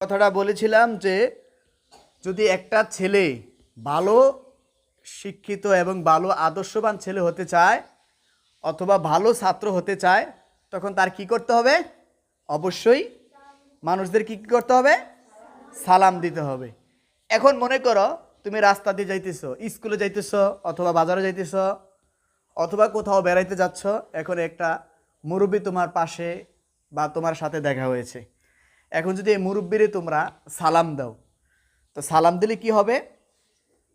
কথাটা বলেছিলাম যে, যদি একটা ছেলে ভালো শিক্ষিত এবং ভালো আদর্শবান ছেলে হতে চায় অথবা ভালো ছাত্র হতে চায়, তখন তার কি করতে হবে? অবশ্যই মানুষদের কি করতে হবে? সালাম দিতে হবে। এখন মনে করো, তুমি রাস্তা দিয়ে যাইতেছো স্কুলে যাইতেছো অথবা বাজারে যাইতেছো অথবা কোথাও বেড়াইতে যাচ্ছ, এখন একটা মুরব্বী তোমার পাশে বা তোমার সাথে দেখা হয়েছে। এখন যদি এই মুরব্বিরে তোমরা সালাম দাও, তো সালাম দিলে কি হবে?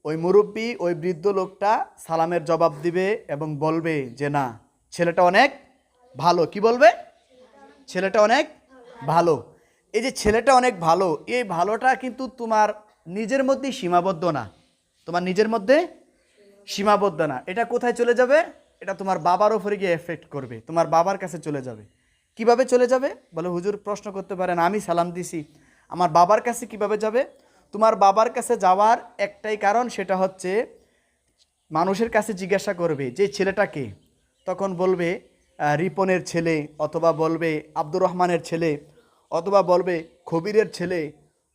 ওই মুরব্বী ওই বৃদ্ধ লোকটা সালামের জবাব দিবে এবং বলবে যে, না, ছেলেটা অনেক ভালো। কি বলবে? ছেলেটা অনেক ভালো। এই যে ছেলেটা অনেক ভালো, এই ভালোটা কিন্তু তোমার নিজের মধ্যেই সীমাবদ্ধ না। তোমার নিজের মধ্যে সীমাবদ্ধ না। এটা কোথায় চলে যাবে? এটা তোমার বাবার ওপরে গিয়ে এফেক্ট করবে। তোমার বাবার কাছে চলে যাবে। কীভাবে চলে যাবে? বলে হুজুর প্রশ্ন করতে পারেন, আমি সালাম দিছি। আমার বাবার কাছে কীভাবে যাবে? তোমার বাবার কাছে যাওয়ার একটাই কারণ সেটা হচ্ছে, মানুষের কাছে জিজ্ঞাসা করবে, যে ছেলেটাকে তখন বলবে রিপনের ছেলে, অথবা বলবে, আব্দুর রহমানের ছেলে। অথবা বলবে, খবিরের ছেলে।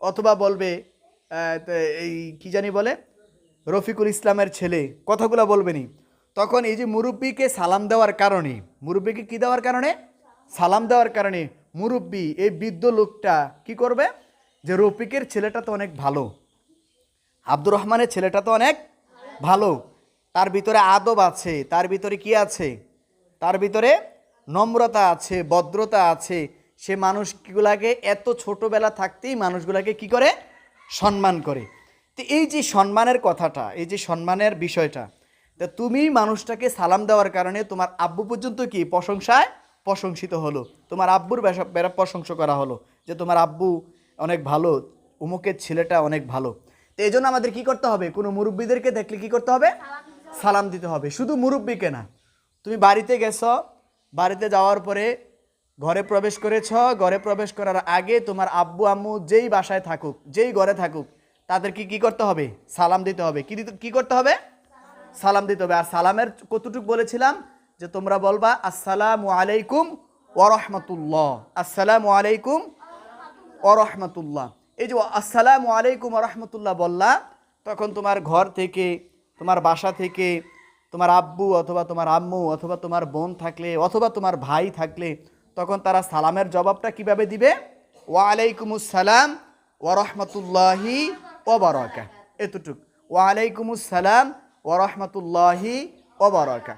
অথবা বলবে এই কী জানি বলে? রফিকুল ইসলামের ছেলে। কথাগুলো বলবেনি তখন এই যে মুরব্বীকে সালাম দেওয়ার কারণে, মুরব্বীকে কি দেওয়ার কারণে? সালাম দেওয়ার কারণে মুরব্বী এই বৃদ্ধ লোকটা কি করবে? যে রফিকের ছেলেটা তো অনেক ভালো। আব্দুর রহমানের ছেলেটা তো অনেক ভালো। তার ভিতরে আদব আছে, তার ভিতরে কি আছে? তার ভিতরে নম্রতা আছে, ভদ্রতা আছে। সে মানুষগুলাকে এত ছোটবেলা থাকতেই মানুষগুলাকে কি করে? সম্মান করে। তো এই যে সম্মানের কথাটা, এই যে সম্মানের বিষয়টা, তা তুমি মানুষটাকে সালাম দেওয়ার কারণে তোমার আব্বু পর্যন্ত কি প্রশংসায় প্রশংসিত হলো। তোমার আব্বুর বেড়া প্রশংসা করা হলো যে তোমার আব্বু অনেক ভালো, উমুকের ছেলেটা অনেক ভালো। তো এই জন্য আমাদের কি করতে হবে? কোনো মুরব্বীদেরকে দেখলে কি করতে হবে? সালাম দিতে হবে। শুধু মুরব্বীকে না। তুমি বাড়িতে গেছো, বাড়িতে যাওয়ার পরে ঘরে প্রবেশ করেছ, ঘরে প্রবেশ করার আগে তোমার আব্বু, আম্মু যেই বাসায় থাকুক, যেই ঘরে থাকুক, তাদেরকে কি করতে হবে? সালাম দিতে হবে। কি দিতে কি করতে হবে? সালাম দিতে হবে। আর সালামের কতটুকু বলেছিলাম? যে তোমরা বলবা, আসসালামু আলাইকুম ওরহমতুল্লাহ আসসালামু আলাইকুম অরহমতুল্লাহ এই যে আসসালামু আলাইকুম রহমতুল্লাহ বললা, তখন তোমার ঘর থেকে, তোমার বাসা থেকে, তোমার আব্বু অথবা তোমার আম্মু অথবা তোমার বোন থাকলে অথবা তোমার ভাই থাকলে, তখন তারা সালামের জবাবটা কীভাবে দিবে? ওয়ালাইকুম আসসালাম ওরহমতুল্লাহি ওবরাকা এতটুক। ওয়ালাইকুম আসসালাম ওরহমতুল্লাহি ওবরাকা